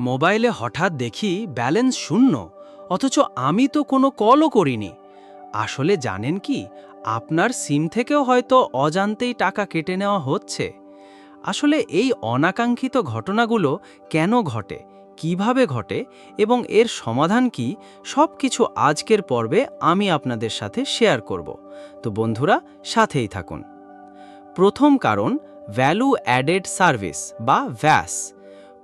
মোবাইলে হঠাৎ দেখি ব্যালেন্স শূন্য, অথচ আমি তো কোনো কলও করিনি। আসলে জানেন কি, আপনার সিম থেকেও হয়তো অজান্তেই টাকা কেটে নেওয়া হচ্ছে। আসলে এই অনাকাঙ্ক্ষিত ঘটনাগুলো কেন ঘটে, কীভাবে ঘটে, এবং এর সমাধান কি সব কিছু আজকের পর্বে আমি আপনাদের সাথে শেয়ার করব। তো বন্ধুরা, সাথেই থাকুন। প্রথম কারণ ভ্যালু অ্যাডেড সার্ভিস বা VAS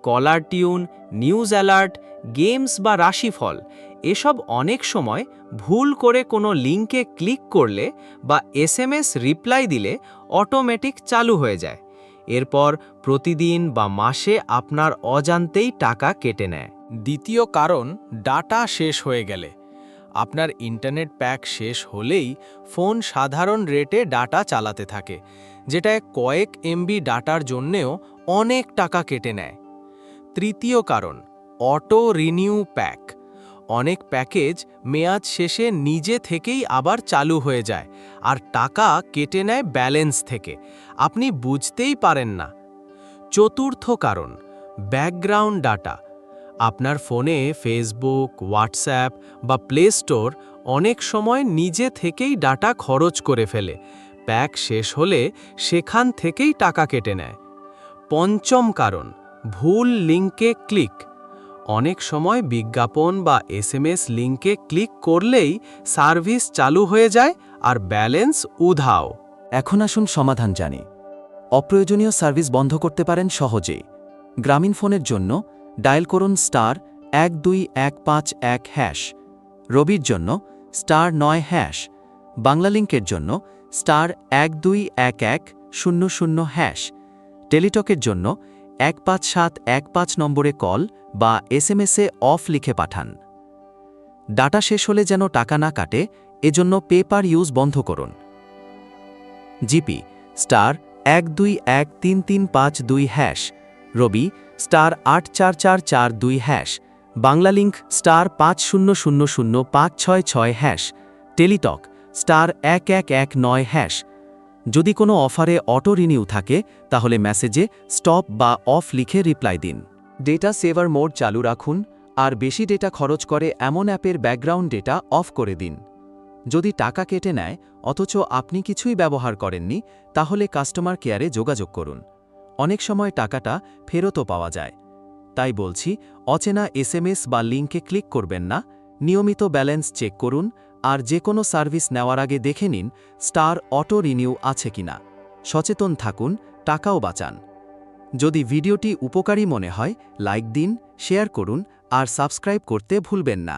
caller tune, news alert, games বা রাশিফল, এসব অনেক সময় ভুল করে কোনো লিঙ্কে ক্লিক করলে বা এসএমএস রিপ্লাই দিলে অটোমেটিক চালু হয়ে যায়। এরপর প্রতিদিন বা মাসে আপনার অজান্তেই টাকা কেটে নেয়। দ্বিতীয় কারণ, ডাটা শেষ হয়ে গেলে। আপনার ইন্টারনেট প্যাক শেষ হলেই ফোন সাধারণ রেটে ডাটা চালাতে থাকে, যেটায় কয়েক এমবি ডাটার জন্যেও অনেক টাকা কেটে নেয়। তৃতীয় কারণ, অটো রিনিউ প্যাক। অনেক প্যাকেজ মেয়াদ শেষে নিজে থেকেই আবার চালু হয়ে যায় আর টাকা কেটে নেয় ব্যালেন্স থেকে। আপনি বুঝতেই পারেন না। চতুর্থ কারণ, ব্যাকগ্রাউন্ড ডাটা। আপনার ফোনে ফেসবুক, হোয়াটসঅ্যাপ বা প্লে স্টোর অনেক সময় নিজে থেকেই ডাটা খরচ করে ফেলে। প্যাক শেষ হলে সেখান থেকেই টাকা কেটে নেয়। পঞ্চম কারণ ভুল লিঙ্কে ক্লিক। অনেক সময় বিজ্ঞাপন বা এসএমএস লিঙ্কে ক্লিক করলেই সার্ভিস চালু হয়ে যায় আর ব্যালেন্স উধাও। এখন আসুন সমাধান জানি। অপ্রয়োজনীয় সার্ভিস বন্ধ করতে পারেন সহজেই। গ্রামীণ ফোনের জন্য ডায়াল করুন স্টার এক দুই এক পাঁচ এক হ্যাশ। রবির জন্য স্টার নয় হ্যাশ। বাংলালিংকের জন্য স্টার এক দুই এক এক শূন্য শূন্য হ্যাশ। টেলিটকের জন্য এক পাঁচ সাত এক পাঁচ নম্বরে কল বা এসএমএসে অফ লিখে পাঠান। ডাটা শেষ হলে যেন টাকা না কাটে, এজন্য পেপার ইউজ বন্ধ করুন। জিপি, স্টার এক দুই এক তিন তিন পাঁচ দুই হ্যাশ, রবি, স্টার আট চার চার চার দুই হ্যাশ বাংলালিংক স্টার পাঁচ শূন্য শূন্য শূন্য পাঁচ ছয় ছয় হ্যাশ, টেলিটক, স্টার এক এক এক নয় হ্যাশ যদি কোনো অফারে অটো রিনিউ থাকে, তাহলে মেসেজে স্টপ বা অফ লিখে রিপ্লাই দিন। ডেটা সেভার মোড চালু রাখুন, আর বেশি ডেটা খরচ করে এমন অ্যাপের ব্যাকগ্রাউন্ড ডেটা অফ করে দিন। যদি টাকা কেটে নেয়, অথচ আপনি কিছুই ব্যবহার করেননি, তাহলে কাস্টমার কেয়ারে যোগাযোগ করুন। অনেক সময় টাকাটা ফেরতও পাওয়া যায়। তাই বলছি, অচেনা এসএমএস বা লিঙ্কে ক্লিক করবেন না। নিয়মিত ব্যালেন্স চেক করুন আর যে কোনো সার্ভিস নেওয়ার আগে দেখে নিন, স্টার অটো রিনিউ আছে কিনা। সচেতন থাকুন, টাকাও বাঁচান। যদি ভিডিওটি উপকারী মনে হয়, লাইক দিন, শেয়ার করুন, আর সাবস্ক্রাইব করতে ভুলবেন না।